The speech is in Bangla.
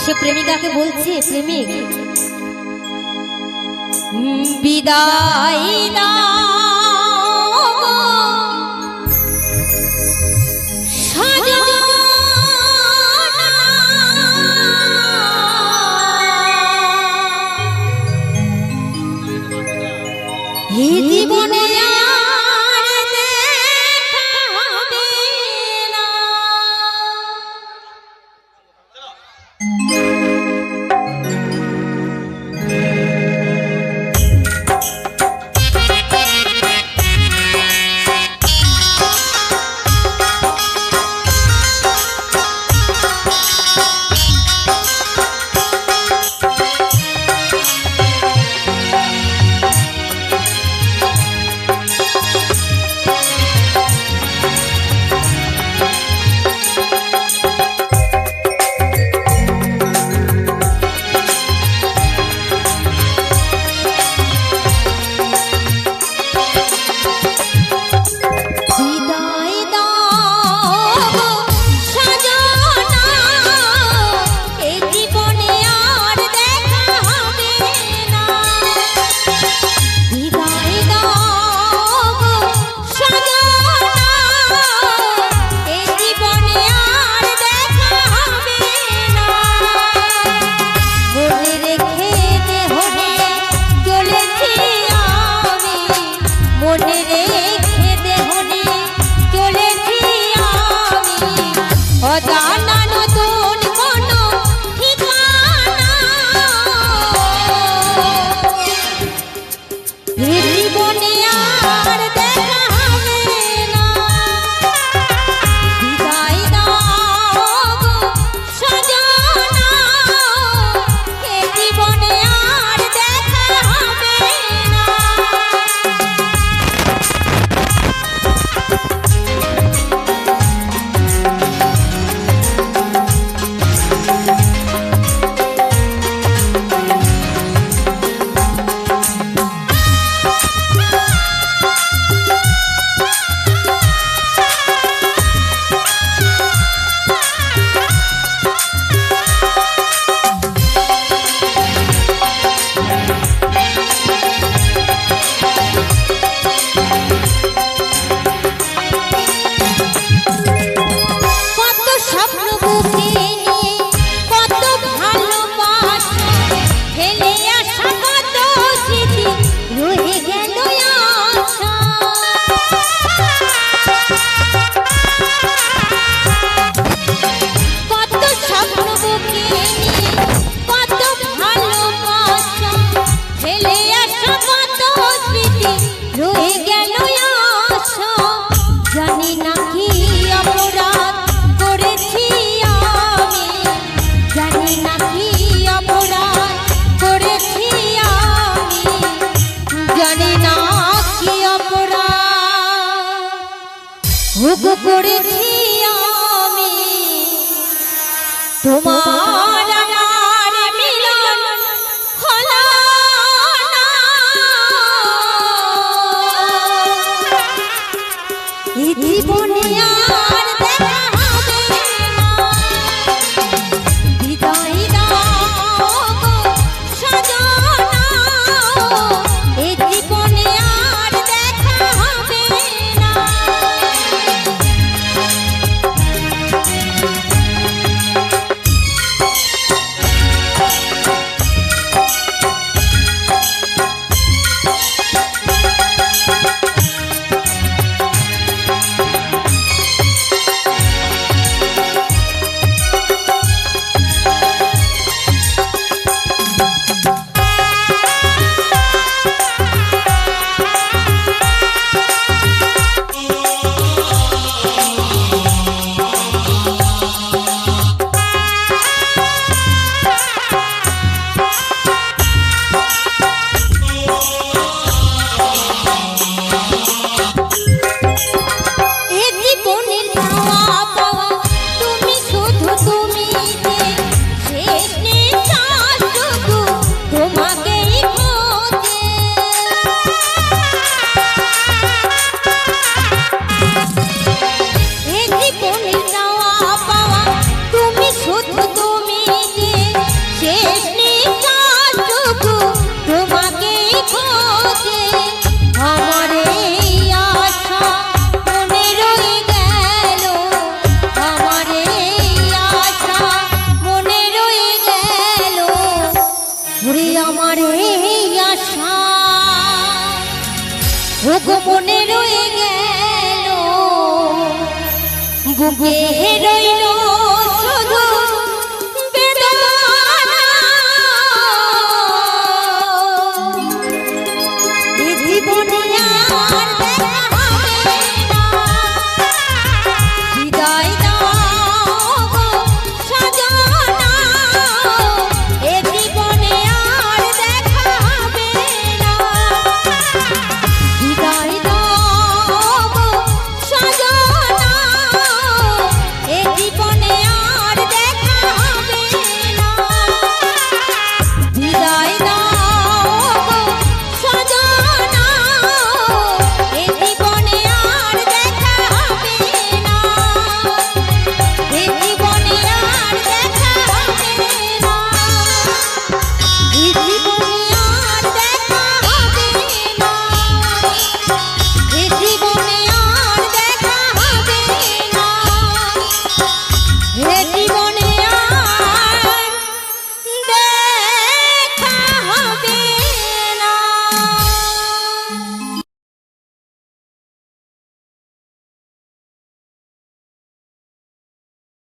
সে প্রেমিকাকে বলছে প্রেমিক উম, বিদায় ভোগ করেছি আমি। তোমার ওগো মনে রয়ে গেল। বুকে রইল